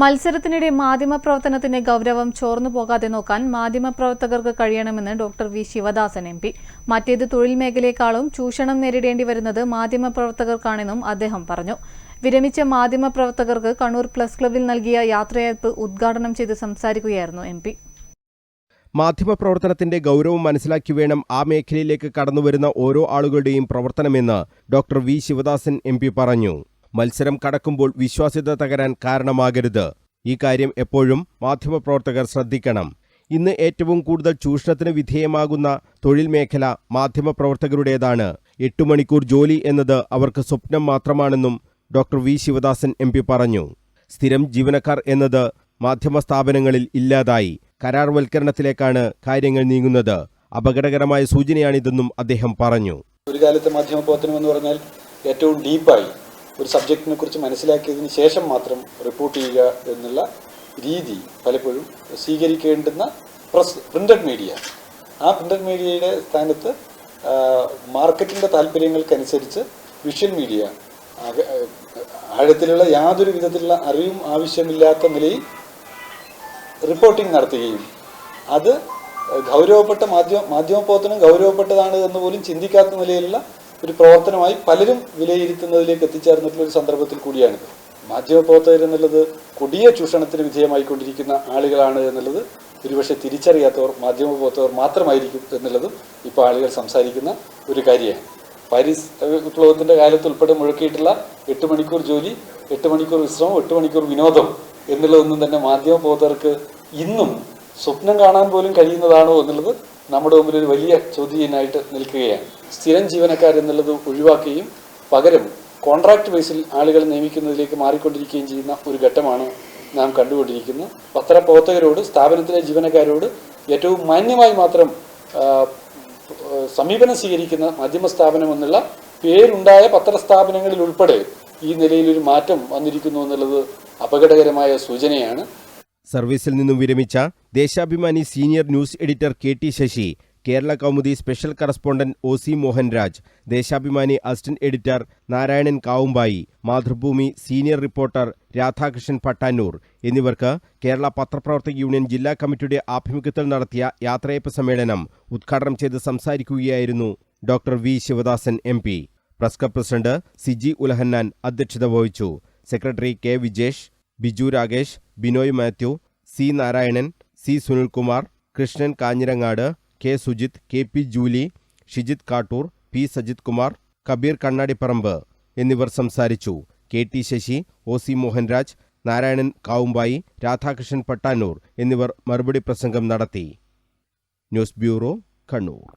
മത്സരത്തിനിടെ മാധ്യമപ്രവർത്തനത്തിന്റെ ഗൗരവം ചോർന്നു പോകാതെ നോക്കാൻ മാധ്യമപ്രവർത്തകർക്ക് കഴിയണമെന്ന് doctor V Sivadasan M P. മറ്റേത് തൊഴിൽ മേഖലയെക്കാളും ചൂഷണം നേരിടേണ്ടി വരുന്നത് മാധ്യമപ്രവർത്തകർക്കാണെന്നും അദ്ദേഹം പറഞ്ഞു. വിരമിച്ച മാധ്യമപ്രവർത്തകർക്ക് കണ്ണൂർ പ്ലസ് ക്ലബിൽ നൽകിയ യാത്രയയപ്പ് ഉദ്ഘാടനം ചെയ്ത് സംസാരിക്കുകയായിരുന്നു എം പി. മാധ്യമപ്രവർത്തനത്തിന്റെ ഗൗരവം മനസ്സിലാക്കി വേണം ആ മേഖലയിലേക്ക് കടന്നുവരുന്ന ഓരോ ആളുകളുടെയും പ്രവർത്തനമെന്ന് ഡോക്ടർ വി ശിവദാസൻ എം പറഞ്ഞു. മത്സരം കടക്കുമ്പോൾ വിശ്വാസ്യത തകരാൻ കാരണമാകരുത്. ഈ കാര്യം എപ്പോഴും മാധ്യമപ്രവർത്തകർ ശ്രദ്ധിക്കണം. ഇന്ന് ഏറ്റവും കൂടുതൽ ചൂഷണത്തിന് വിധേയമാകുന്ന തൊഴിൽ മേഖല മാധ്യമപ്രവർത്തകരുടേതാണ്. എട്ടു മണിക്കൂർ ജോലി എന്നത് അവർക്ക് സ്വപ്നം മാത്രമാണെന്നും ഡോക്ടർ വി. ശിവദാസൻ എം. പറഞ്ഞു. സ്ഥിരം ജീവനക്കാർ എന്നത് മാധ്യമ സ്ഥാപനങ്ങളിൽ ഇല്ലാതായി. കരാർവൽക്കരണത്തിലേക്കാണ് കാര്യങ്ങൾ നീങ്ങുന്നത്. അപകടകരമായ സൂചനയാണിതെന്നും അദ്ദേഹം പറഞ്ഞു. ഒരു കാലത്ത് മാധ്യമപ്രവർത്തനം എന്ന് പറഞ്ഞാൽ ഏറ്റവും ഡീപ്പായി ഒരു സബ്ജക്റ്റിനെ കുറിച്ച് മനസ്സിലാക്കിയതിന് ശേഷം മാത്രം റിപ്പോർട്ട് ചെയ്യുക എന്നുള്ള രീതി പലപ്പോഴും സ്വീകരിക്കേണ്ടുന്ന പ്രസ് പ്രിന്റഡ് മീഡിയ ആ പ്രിന്റഡ് മീഡിയയുടെ സ്ഥാനത്ത് മാർക്കറ്റിന്റെ താല്പര്യങ്ങൾക്കനുസരിച്ച് വിഷ്വൽ മീഡിയ ആഴത്തിലുള്ള യാതൊരു വിധത്തിലുള്ള അറിവും ആവശ്യമില്ലാത്ത നിലയിൽ റിപ്പോർട്ടിംഗ് നടത്തുകയും അത് ഗൗരവപ്പെട്ട മാധ്യമ മാധ്യമപ്രവർത്തനം ഗൗരവപ്പെട്ടതാണ് എന്ന് പോലും ചിന്തിക്കാത്ത നിലയിലുള്ള ഒരു പ്രവർത്തനമായി പലരും വിലയിരുത്തുന്നതിലേക്ക് എത്തിച്ചേർന്നിട്ടുള്ള ഒരു സന്ദർഭത്തിൽ കൂടിയാണിത് മാധ്യമപ്രവർത്തകർ എന്നുള്ളത് കൊടിയ ചൂഷണത്തിന് വിധേയമായിക്കൊണ്ടിരിക്കുന്ന ആളുകളാണ് എന്നുള്ളത് ഒരുപക്ഷെ തിരിച്ചറിയാത്തവർ മാധ്യമപ്രവർത്തകർ മാത്രമായിരിക്കും എന്നുള്ളതും ഇപ്പോൾ ആളുകൾ സംസാരിക്കുന്ന ഒരു കാര്യമാണ്. പാരീസ് വിപ്ലവത്തിന്റെ കാലത്ത് ഉൾപ്പെടെ മുഴക്കിയിട്ടുള്ള എട്ട് മണിക്കൂർ ജോലി എട്ട് മണിക്കൂർ വിശ്രമം എട്ട് മണിക്കൂർ വിനോദം എന്നുള്ളതൊന്നും തന്നെ മാധ്യമ പ്രവർത്തകർക്ക് ഇന്നും സ്വപ്നം കാണാൻ പോലും കഴിയുന്നതാണോ എന്നുള്ളത് നമ്മുടെ മുമ്പിൽ ഒരു വലിയ ചോദ്യനായിട്ട് നിൽക്കുകയാണ്. സ്ഥിരം ജീവനക്കാരെന്നുള്ളത് ഒഴിവാക്കുകയും പകരം കോൺട്രാക്ട് ബേസിൽ ആളുകൾ നിയമിക്കുന്നതിലേക്ക് മാറിക്കൊണ്ടിരിക്കുകയും ചെയ്യുന്ന ഒരു ഘട്ടമാണ് നാം കണ്ടുകൊണ്ടിരിക്കുന്നത്. പത്രപ്രവർത്തകരോട് സ്ഥാപനത്തിലെ ജീവനക്കാരോട് ഏറ്റവും മാന്യമായി മാത്രം സമീപനം സ്വീകരിക്കുന്ന മാധ്യമ സ്ഥാപനം എന്നുള്ള പേരുണ്ടായ പത്രസ്ഥാപനങ്ങളിൽ ഉൾപ്പെടെ ഈ നിലയിൽ ഒരു മാറ്റം വന്നിരിക്കുന്നു എന്നുള്ളത് അപകടകരമായ സൂചനയാണ്. സർവീസിൽ നിന്നും വിരമിച്ച Deshabhimani senior news editor K T Sasi Kerala Kaumudi special correspondent O C Mohanraj Deshabhimani assistant editor Narayanan Kavumbayi Mathrubhumi senior reporter Radhakrishnan Pattannur എന്നിവർക്ക് കേരള പത്രപ്രവർത്തക യൂണിയൻ ജില്ലാ കമ്മിറ്റിയുടെ ആഭിമുഖ്യത്തിൽ നടത്തിയ യാത്രയപ്പ് സമ്മേളനം ഉദ്ഘാടനം ചെയ്ത് സംസാരിക്കുകയായിരുന്നു doctor V. Sivadasan M. P. Press club president Siji Ulahannan അധ്യക്ഷത വഹിച്ചു. Secretary K. Vijesh Biju Rakesh Binoy Mathew C Narayanan C Sunilkumar Krishnan Kanhirangad K Sujith K P Juli Shijith Kattoor P Sajith Kumar Kabeer Kannadiparamba എന്നിവർ സംസാരിച്ചു. K T Sasi O C Mohanraj Narayanan Kavumbayi Radhakrishnan Pattanur എന്നിവർ മറുപടി പ്രസംഗം നടത്തി. News bureau Kannur.